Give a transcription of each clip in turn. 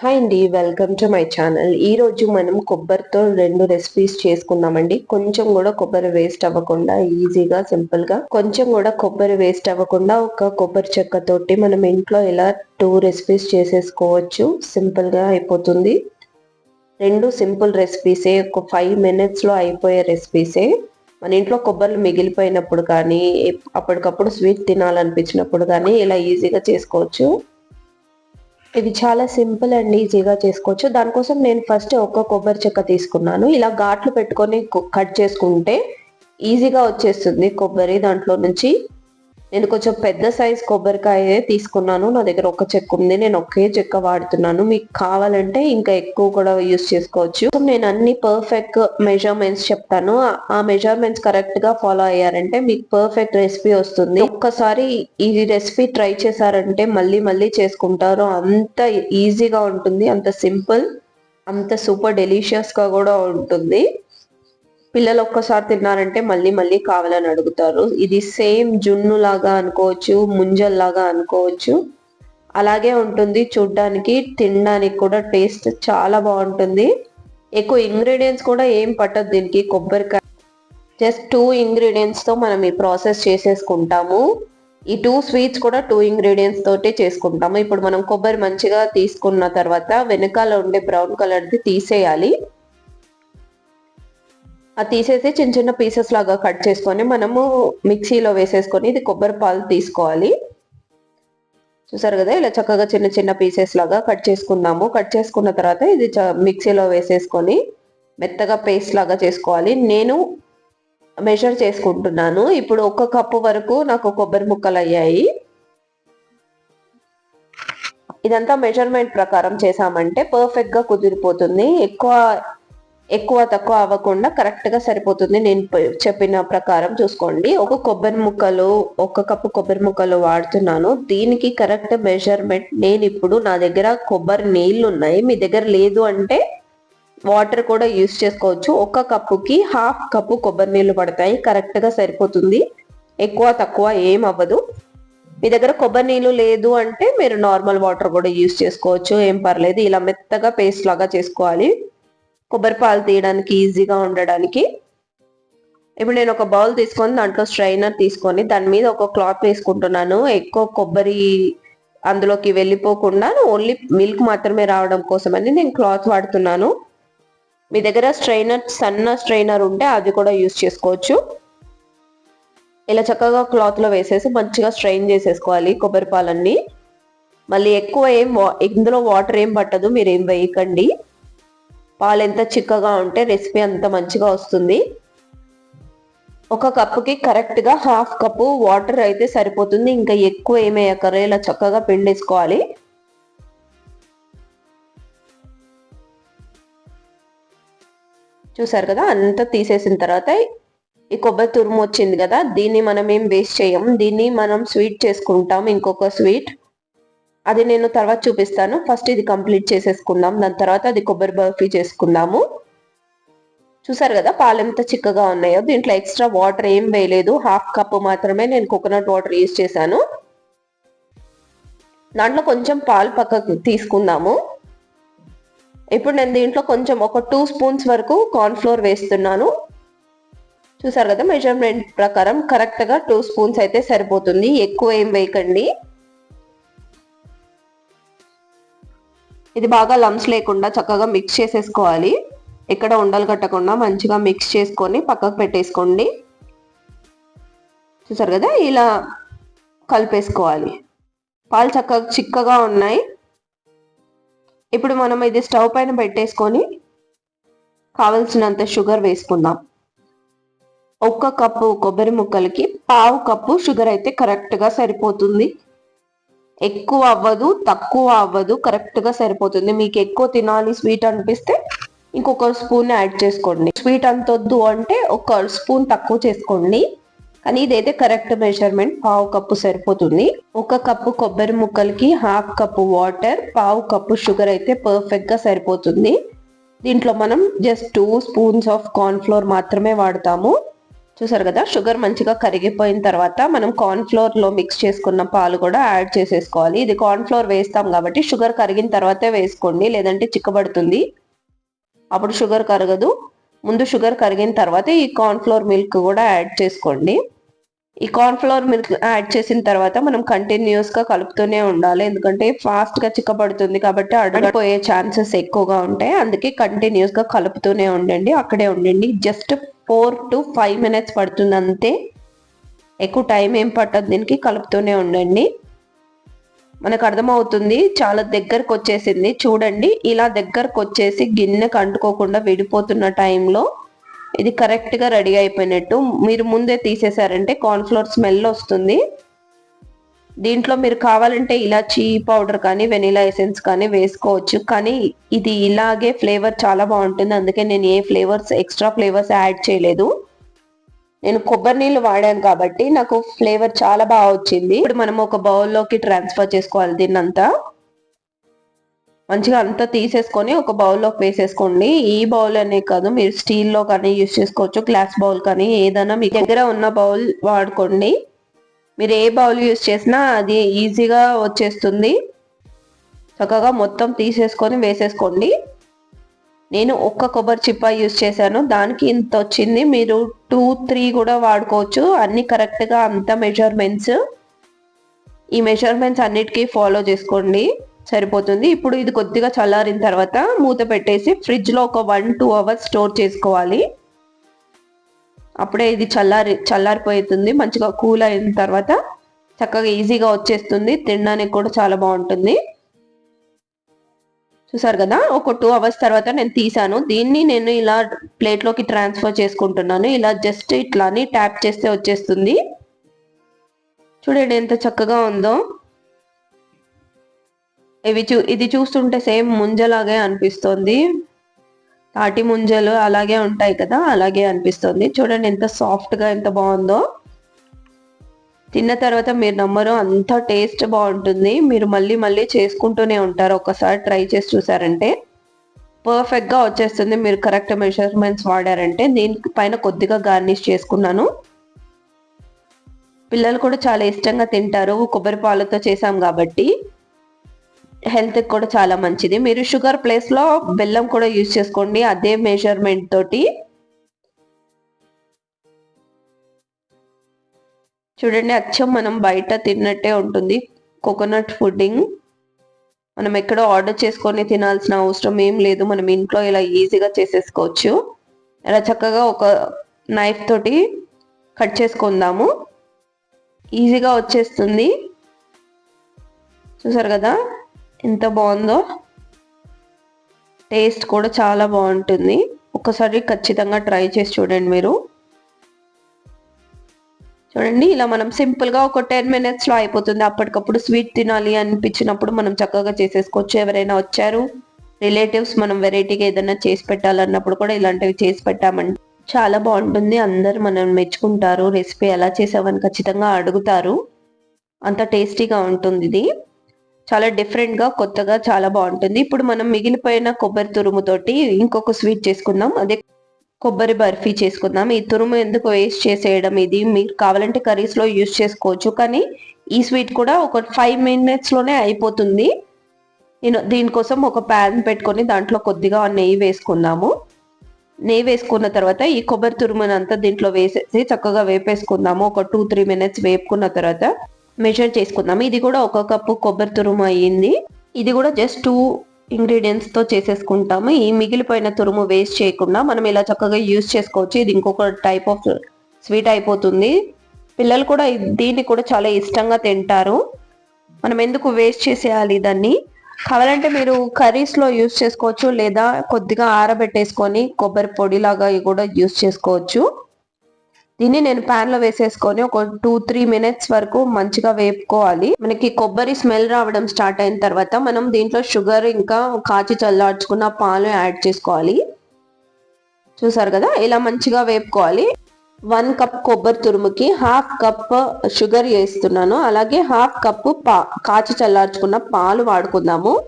Hi అండి welcome to my channel ఈరోజు మనం కొబ్బరితో రెండు రెసిపీస్ చేసుకుందామండి. కొంచెం కూడా కొబ్బరి వేస్ట్ అవ్వకుండా ఈజీగా సింపుల్గా కొంచెం కూడా కొబ్బరి వేస్ట్ అవ్వకుండా ఒక కొబ్బరి చెక్కతోటి మనం ఇంట్లో ఇలా టూ రెసిపీస్ చేసేసుకోవచ్చు. సింపుల్గా అయిపోతుంది. రెండు సింపుల్ రెసిపీసే ఒక ఫైవ్ మినిట్స్లో అయిపోయే రెసిపీసే మన ఇంట్లో కొబ్బరి మిగిలిపోయినప్పుడు కానీ అప్పటికప్పుడు స్వీట్ తినాలనిపించినప్పుడు కానీ ఇలా ఈజీగా చేసుకోవచ్చు. ఇది చాలా సింపుల్ అండ్ ఈజీగా చేసుకోవచ్చు. దానికోసం నేను ఫస్ట్ ఒక కొబ్బరి చెక్క తీసుకున్నాను. ఇలా ఘాట్లు పెట్టుకొని కట్ చేసుకుంటే ఈజీగా వచ్చేస్తుంది కొబ్బరి దాంట్లో నుంచి. నేను కొంచెం పెద్ద సైజ్ కొబ్బరికాయ తీసుకున్నాను. నా దగ్గర ఒక చెక్క ఉంది. నేను ఒకే చెక్క వాడుతున్నాను. మీకు కావాలంటే ఇంకా ఎక్కువ కూడా యూస్ చేసుకోవచ్చు. నేను అన్ని పర్ఫెక్ట్ మెజర్మెంట్స్ చెప్తాను. ఆ మెజర్మెంట్స్ కరెక్ట్గా ఫాలో అయ్యారంటే మీకు పర్ఫెక్ట్ రెసిపీ వస్తుంది. ఒక్కసారి ఈ రెసిపీ ట్రై చేశారంటే మళ్ళీ మళ్ళీ చేసుకుంటారు. అంత ఈజీగా ఉంటుంది. అంత సింపుల్ అంత సూపర్ డెలిషియస్గా కూడా ఉంటుంది. పిల్లలు ఒక్కసారి తిన్నారంటే మళ్ళీ మళ్ళీ కావాలని అడుగుతారు. ఇది సేమ్ జున్ను లాగా అనుకోవచ్చు ముంజల్ లాగా అనుకోవచ్చు. అలాగే ఉంటుంది చూడ్డానికి తినడానికి కూడా టేస్ట్ చాలా బాగుంటుంది. ఎక్కువ ఇంగ్రీడియంట్స్ కూడా ఏం పట్టదు దీనికి కొబ్బరికాయ. జస్ట్ టూ ఇంగ్రీడియంట్స్తో మనం ఈ ప్రాసెస్ చేసేసుకుంటాము. ఈ టూ స్వీట్స్ కూడా టూ ఇంగ్రీడియంట్స్ తోటే చేసుకుంటాము. ఇప్పుడు మనం కొబ్బరి మంచిగా తీసుకున్న తర్వాత వెనకాల ఉండే బ్రౌన్ కలర్ది తీసేయాలి. అది తీసేసి చిన్న చిన్న పీసెస్ లాగా కట్ చేసుకొని మనము మిక్సీలో వేసేసుకొని ఇది కొబ్బరి పాలు తీసుకోవాలి. చూసారు కదా? ఇలా చక్కగా చిన్న చిన్న పీసెస్ లాగా కట్ చేసుకుందాము. కట్ చేసుకున్న తర్వాత ఇది మిక్సీలో వేసేసుకొని మెత్తగా పేస్ట్ లాగా చేసుకోవాలి. నేను మెజర్ చేసుకుంటున్నాను. ఇప్పుడు ఒక కప్పు వరకు నాకు కొబ్బరి ముక్కలు అయ్యాయి. ఇదంతా మెజర్మెంట్ ప్రకారం చేసామంటే పర్ఫెక్ట్గా కుదిరిపోతుంది. ఎక్కువ ఎక్కువ తక్కువ అవ్వకుండా కరెక్ట్గా సరిపోతుంది. నేను చెప్పిన ప్రకారం చూసుకోండి. ఒక కొబ్బరి ముక్కలు ఒక కప్పు కొబ్బరి ముక్కలు వాడుతున్నాను. దీనికి కరెక్ట్ మెజర్మెంట్ నేను ఇప్పుడు నా దగ్గర కొబ్బరి నీళ్ళు ఉన్నాయి. మీ దగ్గర లేదు అంటే వాటర్ కూడా యూస్ చేసుకోవచ్చు. ఒక కప్పుకి హాఫ్ కప్పు కొబ్బరి నీళ్ళు పడతాయి. కరెక్ట్గా సరిపోతుంది. ఎక్కువ తక్కువ ఏం అవ్వదు. మీ దగ్గర కొబ్బరి నీళ్ళు లేదు అంటే మీరు నార్మల్ వాటర్ కూడా యూస్ చేసుకోవచ్చు. ఏం పర్లేదు. ఇలా మెత్తగా పేస్ట్ లాగా చేసుకోవాలి. కొబ్బరి పాలు తీయడానికి ఈజీగా ఉండడానికి. ఇప్పుడు నేను ఒక బౌల్ తీసుకొని దాంట్లో స్ట్రైనర్ తీసుకొని దాని మీద ఒక క్లాత్ వేసుకుంటున్నాను. ఎక్కువ కొబ్బరి అందులోకి వెళ్ళిపోకుండా ఓన్లీ మిల్క్ మాత్రమే రావడం కోసమని నేను క్లాత్ వాడుతున్నాను. మీ దగ్గర స్ట్రైనర్ సన్న స్ట్రైనర్ ఉంటే అది కూడా యూస్ చేసుకోవచ్చు. ఇలా చక్కగా క్లాత్లో వేసేసి మంచిగా స్ట్రైన్ చేసేసుకోవాలి కొబ్బరి పాలన్నీ. మళ్ళీ ఎక్కువ ఏం ఇందులో వాటర్ ఏం పట్టదు మీరు ఏం వేయకండి. పాలు ఎంత చిక్కగా ఉంటే రెసిపీ అంత మంచిగా వస్తుంది. ఒక కప్పుకి కరెక్ట్గా హాఫ్ కప్పు వాటర్ అయితే సరిపోతుంది. ఇంకా ఎక్కువ ఏమేయకరే ఇలా చక్కగా పిండేసుకోవాలి. చూసారు కదా? అంతా తీసేసిన తర్వాత ఈ కొబ్బరి తురుము వచ్చింది కదా? దీన్ని మనం ఏం వేస్ట్ చేయం? దీన్ని మనం స్వీట్ చేసుకుంటాం. ఇంకొక స్వీట్. అది నేను తర్వాత చూపిస్తాను. ఫస్ట్ ఇది కంప్లీట్ చేసేసుకుందాం. దాని తర్వాత అది కొబ్బరి బర్ఫీ చేసుకుందాము. చూసారు కదా పాలు ఎంత చిక్కగా ఉన్నాయో. దీంట్లో ఎక్స్ట్రా వాటర్ ఏం వేయలేదు. హాఫ్ కప్ మాత్రమే నేను కోకోనట్ వాటర్ యూజ్ చేశాను. దాంట్లో కొంచెం పాలు పక్కకు తీసుకుందాము. ఇప్పుడు నేను దీంట్లో కొంచెం ఒక టూ స్పూన్స్ వరకు కార్న్ఫ్లోర్ వేస్తున్నాను. చూసారు కదా మెజర్మెంట్ ప్రకారం కరెక్ట్గా టూ స్పూన్స్ అయితే సరిపోతుంది. ఎక్కువ ఏం వేయకండి. ఇది బాగా లమ్స్ లేకుండా చక్కగా మిక్స్ చేసేసుకోవాలి. ఎక్కడ ఉండలు కట్టకుండా మంచిగా మిక్స్ చేసుకొని పక్కకు పెట్టేసుకోండి. చూసారు కదా? ఇలా కలిపేసుకోవాలి. పాలు చక్కగా చిక్కగా ఉన్నాయి. ఇప్పుడు మనం ఇది స్టవ్ పైన పెట్టేసుకొని కావలసినంత షుగర్ వేసుకుందాం. ఒక్క కప్పు కొబ్బరి ముక్కలకి పావు కప్పు షుగర్ అయితే కరెక్ట్గా సరిపోతుంది. ఎక్కువ అవ్వదు తక్కువ అవ్వదు కరెక్ట్గా సరిపోతుంది. మీకు ఎక్కువ తినాలి స్వీట్ అనిపిస్తే ఇంకొక స్పూన్ యాడ్ చేసుకోండి. స్వీట్ అంత వద్దు అంటే ఒక స్పూన్ తక్కువ చేసుకోండి. కానీ ఇదైతే కరెక్ట్ మెజర్మెంట్ పావు కప్పు సరిపోతుంది. ఒక కప్పు కొబ్బరి ముక్కలకి హాఫ్ కప్పు వాటర్ పావు కప్పు షుగర్ అయితే పర్ఫెక్ట్గా సరిపోతుంది. దీంట్లో మనం just two spoons of corn flour మాత్రమే వాడతాము. చూసారు కదా? షుగర్ మంచిగా కరిగిపోయిన తర్వాత మనం కార్న్ఫ్లోర్లో మిక్స్ చేసుకున్న పాలు కూడా యాడ్ చేసేసుకోవాలి. ఇది కార్న్ఫ్లోర్ వేస్తాం కాబట్టి షుగర్ కరిగిన తర్వాతే వేసుకోండి. లేదంటే చిక్కబడుతుంది. అప్పుడు షుగర్ కరగదు. ముందు షుగర్ కరిగిన తర్వాత ఈ కార్న్ఫ్లోర్ మిల్క్ కూడా యాడ్ చేసుకోండి. ఈ కార్న్ఫ్లోర్ మిల్క్ యాడ్ చేసిన తర్వాత మనం కంటిన్యూస్గా కలుపుతూనే ఉండాలి. ఎందుకంటే ఫాస్ట్గా చిక్కబడుతుంది కాబట్టి అడగపోయే ఛాన్సెస్ ఎక్కువగా ఉంటాయి. అందుకే కంటిన్యూస్గా కలుపుతూనే ఉండండి. అక్కడే ఉండండి. Just four to five minutes పడుతుంది అంతే ఎక్కువ టైం ఏం పట్టదు దీనికి కలుపుతూనే ఉండండి. మనకు అర్థమవుతుంది చాలా దగ్గరకు వచ్చేసింది చూడండి ఇలా దగ్గరకు వచ్చేసి గిన్నెకు అంటుకోకుండా విడిపోతున్న టైంలో ఇది కరెక్ట్గా రెడీ అయిపోయినట్టు. మీరు ముందే తీసేసారంటే కార్న్ఫ్లోర్ స్మెల్ వస్తుంది. దీంట్లో మీరు కావాలంటే ఇలాచీ పౌడర్ కానీ వెనీలా ఎసెన్స్ కానీ వేసుకోవచ్చు. కానీ ఇది ఇలాగే ఫ్లేవర్ చాలా బాగుంటుంది. అందుకే నేను ఏ ఫ్లేవర్స్ ఎక్స్ట్రా ఫ్లేవర్స్ యాడ్ చేయలేదు. నేను కొబ్బరి నీళ్ళు వాడాను కాబట్టి నాకు ఫ్లేవర్ చాలా బాగా వచ్చింది. ఇప్పుడు మనం ఒక బౌల్లోకి ట్రాన్స్ఫర్ చేసుకోవాలి దీన్నంతా. మంచిగా అంతా తీసేసుకొని ఒక బౌల్లోకి వేసేసుకోండి. ఈ బౌల్ అనే కాదు మీరు స్టీల్లో కానీ యూస్ చేసుకోవచ్చు. గ్లాస్ బౌల్ కానీ ఏదైనా మీ దగ్గర ఉన్న బౌల్ వాడుకోండి. మీరు ఏ బౌల్ యూస్ చేసినా అది ఈజీగా వచ్చేస్తుంది. చక్కగా మొత్తం తీసేసుకొని వేసేసుకోండి. నేను ఒక్క కొబ్బరి చిప్ప యూస్ చేశాను. దానికి ఇంత వచ్చింది. మీరు టూ త్రీ కూడా వాడుకోవచ్చు. అన్ని కరెక్ట్గా అంత మెజర్మెంట్స్ ఈ మెజర్మెంట్స్ అన్నిటికీ ఫాలో చేసుకోండి. సరిపోతుంది. ఇప్పుడు ఇది కొద్దిగా చల్లారిన తర్వాత మూత పెట్టేసి ఫ్రిడ్జ్లో ఒక వన్ టూ అవర్స్ స్టోర్ చేసుకోవాలి. అప్పుడే ఇది చల్లారి చల్లారిపోతుంది మంచిగా కూల్ అయిన తర్వాత చక్కగా ఈజీగా వచ్చేస్తుంది. తినడానికి కూడా చాలా బాగుంటుంది. చూసారు కదా? ఒక టూ అవర్స్ తర్వాత నేను తీసాను. దీన్ని నేను ఇలా ప్లేట్లోకి ట్రాన్స్ఫర్ చేసుకుంటున్నాను. ఇలా జస్ట్ ఇట్లాని ట్యాప్ చేస్తే వచ్చేస్తుంది. చూడండి ఎంత చక్కగా ఉందో. ఇవి చూ ఇది చూస్తుంటే సేమ్ ముంజలాగే అనిపిస్తుంది. తాటి ముంజలు అలాగే ఉంటాయి కదా అలాగే అనిపిస్తుంది. చూడండి ఎంత సాఫ్ట్గా ఎంత బాగుందో. తిన్న తర్వాత మీరు నమ్మరు అంత టేస్ట్ బాగుంటుంది. మీరు మళ్ళీ మళ్ళీ చేసుకుంటూనే ఉంటారు. ఒకసారి ట్రై చేసి చూసారంటే పర్ఫెక్ట్గా వచ్చేస్తుంది. మీరు కరెక్ట్ మెజర్మెంట్స్ వాడారంటే దీని పైన కొద్దిగా గార్నిష్ చేసుకున్నాను. పిల్లలు కూడా చాలా ఇష్టంగా తింటారు. కొబ్బరి పాలతో చేసాం కాబట్టి. హెల్త్ కూడా చాలా మంచిది. మీరు షుగర్ ప్లేస్లో బెల్లం కూడా యూజ్ చేసుకోండి. అదే మెజర్మెంట్ తోటి. చూడండి అచ్చం మనం బయట తిన్నట్టే ఉంటుంది. కోకోనట్ ఫుడ్డింగ్ మనం ఎక్కడో ఆర్డర్ చేసుకొని తినాల్సిన అవసరం ఏం లేదు. మనం ఇంట్లో ఇలా ఈజీగా చేసేసుకోవచ్చు. ఇలా చక్కగా ఒక నైఫ్ తోటి కట్ చేసుకుందాము. ఈజీగా వచ్చేస్తుంది. చూసారు కదా? ఎంత బాగుందో టేస్ట్ కూడా చాలా బాగుంటుంది. ఒకసారి ఖచ్చితంగా ట్రై చేసి చూడండి మీరు. చూడండి ఇలా మనం సింపుల్గా ఒక టెన్ మినిట్స్లో అయిపోతుంది. అప్పటికప్పుడు స్వీట్ తినాలి అనిపించినప్పుడు మనం చక్కగా చేసేసుకోవచ్చు. ఎవరైనా వచ్చారు రిలేటివ్స్ మనం వెరైటీగా ఏదైనా చేసి పెట్టాలన్నప్పుడు కూడా ఇలాంటివి చేసి పెట్టామంటే చాలా బాగుంటుంది. అందరు మనం మెచ్చుకుంటారు. రెసిపీ ఎలా చేసామని ఖచ్చితంగా అడుగుతారు. అంత టేస్టీగా ఉంటుంది ఇది. చాలా డిఫరెంట్గా కొత్తగా చాలా బాగుంటుంది. ఇప్పుడు మనం మిగిలిపోయిన కొబ్బరి తురుముతోటి ఇంకొక స్వీట్ చేసుకుందాం. అదే కొబ్బరి బర్ఫీ చేసుకుందాం. ఈ తురుము ఎందుకు వేస్ట్ చేసేయడం ఇది? మీకు కావాలంటే కర్రీస్లో యూస్ చేసుకోవచ్చు. కానీ ఈ స్వీట్ కూడా ఒక ఫైవ్ మినిట్స్లోనే అయిపోతుంది. నేను దీనికోసం ఒక ప్యాన్ పెట్టుకొని దాంట్లో కొద్దిగా నెయ్యి వేసుకుందాము. నెయ్యి వేసుకున్న తర్వాత ఈ కొబ్బరి తురుమునంతా దీంట్లో వేసేసి చక్కగా వేపేసుకుందాము. ఒక టూ త్రీ మినిట్స్ వేపుకున్న తర్వాత మెజర్ చేసుకుందాము ఇది కూడా ఒక కప్పు కొబ్బరి తురుము అయ్యింది. ఇది కూడా జస్ట్ టూ ఇంగ్రీడియంట్స్తో చేసేసుకుంటాము. ఈ మిగిలిపోయిన తురుము వేస్ట్ చేయకుండా మనం ఇలా చక్కగా యూజ్ చేసుకోవచ్చు. ఇది ఇంకొక టైప్ ఆఫ్ స్వీట్ అయిపోతుంది. పిల్లలు కూడా దీన్ని కూడా చాలా ఇష్టంగా తింటారు. మనం ఎందుకు వేస్ట్ చేసేయాలి దాన్ని కావాలంటే మీరు కర్రీస్లో యూజ్ చేసుకోవచ్చు లేదా కొద్దిగా ఆరబెట్టేసుకొని కొబ్బరి పొడి లాగా కూడా యూజ్ చేసుకోవచ్చు. దీన్ని నేను పాన్లో వేసేసుకొని ఒక టూ త్రీ మినిట్స్ వరకు మంచిగా వేపుకోవాలి. మనకి కొబ్బరి స్మెల్ రావడం స్టార్ట్ అయిన తర్వాత మనం దీంట్లో షుగర్ ఇంకా కాచి చల్లార్చుకున్న పాలు యాడ్ చేసుకోవాలి. చూసారు కదా? ఇలా మంచిగా వేపుకోవాలి. వన్ కప్ కొబ్బరి తురుముకి హాఫ్ కప్ షుగర్ వేస్తున్నాను. అలాగే హాఫ్ కప్ పా కాచి చల్లార్చుకున్న పాలు వాడుకుందాము.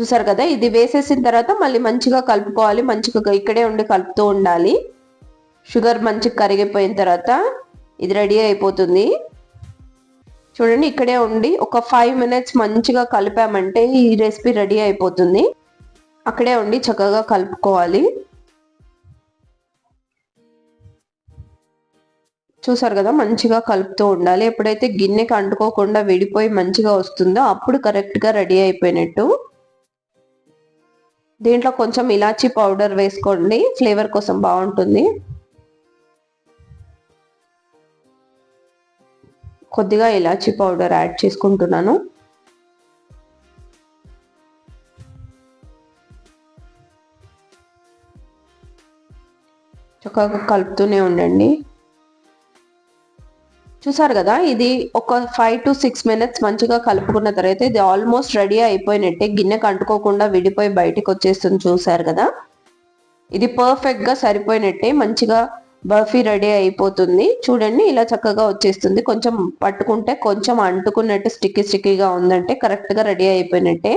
చూసారు కదా? ఇది వేసేసిన తర్వాత మళ్ళీ మంచిగా కలుపుకోవాలి. మంచిగా ఇక్కడే ఉండి కలుపుతూ ఉండాలి. షుగర్ మంచిగా కరిగిపోయిన తర్వాత ఇది రెడీ అయిపోతుంది. చూడండి ఇక్కడే ఉండి ఒక ఫైవ్ మినిట్స్ మంచిగా కలిపామంటే ఈ రెసిపీ రెడీ అయిపోతుంది. అక్కడే ఉండి చక్కగా కలుపుకోవాలి. చూసారు కదా మంచిగా కలుపుతూ ఉండాలి. ఎప్పుడైతే గిన్నెకి అంటుకోకుండా విడిపోయి మంచిగా వస్తుందో అప్పుడు కరెక్ట్గా రెడీ అయిపోయినట్టు. దీంట్లో కొంచెం ఇలాచీ పౌడర్ వేసుకోండి ఫ్లేవర్ కోసం బాగుంటుంది. కొద్దిగా ఇలాచీ పౌడర్ యాడ్ చేసుకుంటున్నాను. చక్కగా కలుపుతూనే ఉండండి. చూసారు కదా ఇది ఒక ఫైవ్ టు సిక్స్ మినిట్స్ మంచిగా కలుపుకున్న తర్వాత ఇది ఆల్మోస్ట్ రెడీ అయిపోయినట్టే గిన్నె అంటుకోకుండా విడిపోయి బయటకు వచ్చేస్తుంది చూసారు కదా. ఇది పర్ఫెక్ట్గా సరిపోయినట్టే మంచిగా బర్ఫీ రెడీ అయిపోతుంది. చూడండి ఇలా చక్కగా వచ్చేస్తుంది. కొంచెం పట్టుకుంటే కొంచెం అంటుకున్నట్టు స్టిక్కీ స్టిక్కీగా ఉందంటే కరెక్ట్గా రెడీ అయిపోయినట్టే.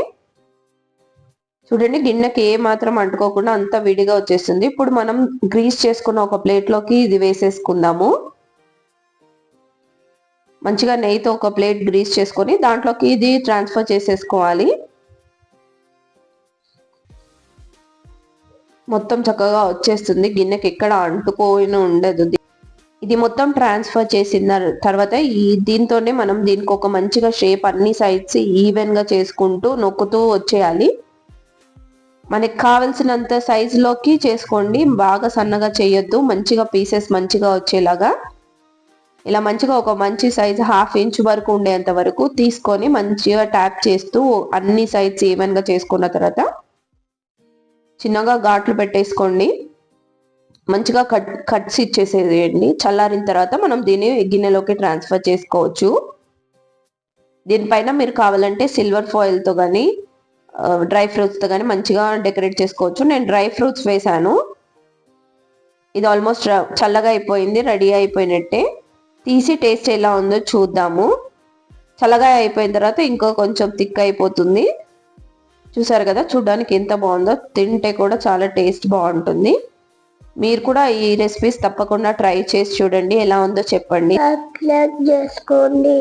చూడండి గిన్నెకి ఏ మాత్రం అంటుకోకుండా అంత విడిగా వచ్చేస్తుంది. ఇప్పుడు మనం గ్రీస్ చేసుకున్న ఒక ప్లేట్లోకి ఇది వేసేసుకుందాము. మంచిగా నెయ్యితో ఒక ప్లేట్ గ్రీస్ చేసుకొని దాంట్లోకి ఇది ట్రాన్స్ఫర్ చేసేసుకోవాలి. మొత్తం చక్కగా వచ్చేస్తుంది. గిన్నెకి ఎక్కడ అంటుకోని ఉండదు. ఇది మొత్తం ట్రాన్స్ఫర్ చేసిన తర్వాత ఈ దీంతోనే మనం దీనికి ఒక మంచిగా షేప్ అన్ని సైడ్స్ ఈవెన్గా చేసుకుంటూ నొక్కుతూ వచ్చేయాలి. మనకి కావలసినంత సైజులోకి చేసుకోండి. బాగా సన్నగా చేయొద్దు. మంచిగా పీసెస్ మంచిగా వచ్చేలాగా. ఇలా మంచిగా ఒక మంచి సైజ్ హాఫ్ ఇంచ్ వరకు ఉండేంత వరకు తీసుకొని మంచిగా ట్యాప్ చేస్తూ అన్ని సైడ్స్ ఈవెన్గా చేసుకున్న తర్వాత చిన్నగా ఘాట్లు పెట్టేసుకోండి. మంచిగా కట్ కట్స్ ఇచ్చేసేయండి. చల్లారిన తర్వాత మనం దీన్ని గిన్నెలోకి ట్రాన్స్ఫర్ చేసుకోవచ్చు. దీనిపైన మీరు కావాలంటే సిల్వర్ ఫాయిల్తో కానీ డ్రై ఫ్రూట్స్తో కానీ మంచిగా డెకరేట్ చేసుకోవచ్చు. నేను డ్రై ఫ్రూట్స్ వేసాను ఇది ఆల్మోస్ట్ చల్లగా అయిపోయింది రెడీ అయిపోయినట్టే. తీసి టేస్ట్ ఎలా ఉందో చూద్దాము. చల్లగా అయిపోయిన తర్వాత ఇంకో కొంచెం థిక్ అయిపోతుంది. చూసారు కదా చూడడానికి ఎంత బాగుందో తింటే కూడా చాలా టేస్ట్ బాగుంటుంది. మీరు కూడా ఈ రెసిపీస్ తప్పకుండా ట్రై చేసి చూడండి ఎలా ఉందో చెప్పండి. చేసుకోండి.